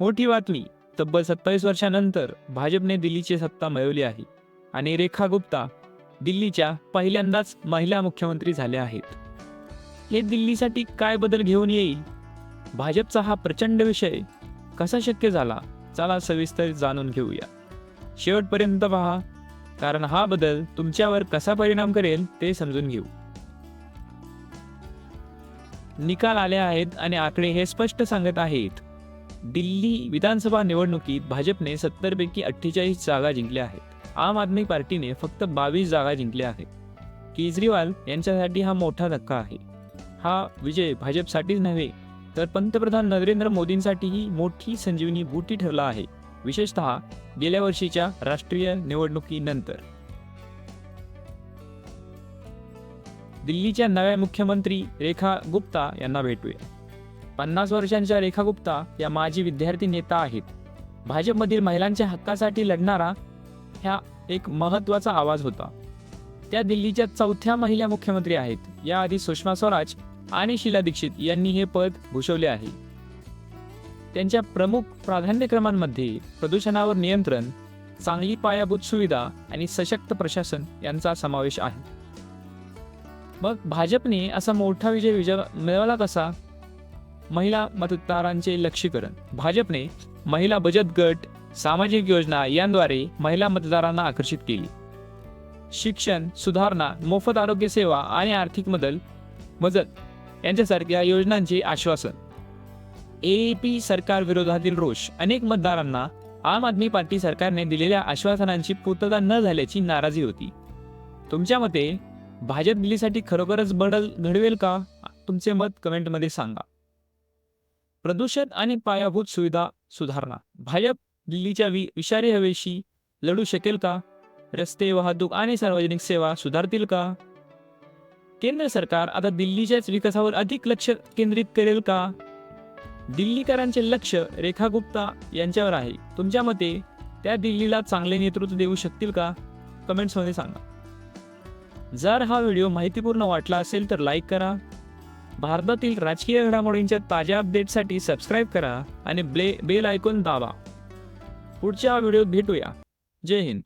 मोठी बातमी. तब्बल सत्तावीस वर्षानंतर भाजपने दिल्लीची सत्ता मिळवली आहे आणि रेखा गुप्ता दिल्लीच्या पहिल्यांदाच महिला मुख्यमंत्री झाल्या आहेत. हे दिल्लीसाठी काय बदल घेऊन येईल? भाजपचा हा प्रचंड विषय कसा शक्य झाला? चला सविस्तर जाणून घेऊया. शेवटपर्यंत पहा कारण हा बदल तुमच्यावर कसा परिणाम करेल ते समजून घेऊ. निकाल आले आहेत आणि आकडे हे स्पष्ट सांगत आहेत. दिल्ली विधानसभा निवडणुकीत भाजपने सत्तरपैकी अठ्ठेचाळीस जागा जिंकल्या आहेत. आम आदमी पार्टीने फक्त बावीस जागा जिंकल्या आहेत. केजरीवाल यांच्यासाठी हा मोठा धक्का आहे. हा विजय भाजपसाठीच नव्हे तर पंतप्रधान नरेंद्र मोदींसाठीही मोठी संजीवनी बुटी ठरला आहे विशेषतः गेल्या वर्षीच्या राष्ट्रीय निवडणुकीनंतर. दिल्लीच्या नव्या मुख्यमंत्री रेखा गुप्ता यांना भेटूया. पन्नास वर्षांच्या रेखा गुप्ता या माजी विद्यार्थी नेता आहेत. भाजपमधील महिलांच्या हक्कासाठी लढणारा ह्या एक महत्त्वाचा आवाज होता. त्या दिल्लीच्या चौथ्या महिला मुख्यमंत्री आहेत. याआधी सुषमा स्वराज आणि शीला दीक्षित यांनी हे पद भूषवले आहे. त्यांच्या प्रमुख प्राधान्यक्रमांमध्ये प्रदूषणावर नियंत्रण चांगली पायाभूत सुविधा आणि सशक्त प्रशासन यांचा समावेश आहे. मग भाजपने असा मोठा विजय विजय मिळवला कसा? महिला मतदारांचे लक्षीकरण. भाजपने महिला बचत गट सामाजिक योजना यांद्वारे महिला मतदारांना आकर्षित केली. शिक्षण सुधारणा मोफत आरोग्य सेवा आणि आर्थिक मदत मदत यांच्यासारख्या योजनांचे आश्वासन. एपी सरकार विरोधातील रोष. अनेक मतदारांना आम आदमी पार्टी सरकारने दिलेल्या आश्वासनांची पूर्तता न झाल्याची नाराजी होती. तुमच्या मते भाजप दिल्लीसाठी खरोखरच बदल घडवेल का? तुमचे मत कमेंटमध्ये सांगा. प्रदूषण आणि पायाभूत सुविधा सुधारणा. भाजप दिल्लीच्या वि विषारी हवेशी लढू शकेल का? रस्ते वाहतूक आणि सार्वजनिक सेवा सुधारतील का? केंद्र सरकार आता दिल्लीच्याच विकासावर अधिक लक्ष केंद्रित करेल का? दिल्लीकरांचे लक्ष रेखा गुप्ता यांच्यावर आहे. तुमच्या मते त्या दिल्लीला चांगले नेतृत्व देऊ शकतील का? कमेंट्समध्ये सांगा. जर हा व्हिडिओ माहितीपूर्ण वाटला असेल तर लाईक करा. भारतातील राजकीय घडामोडींच्या ताज्या अपडेटसाठी सबस्क्राईब करा आणि ब्ले बेल ऐकून दाबा. पुढच्या व्हिडिओत भेटूया. जय हिंद.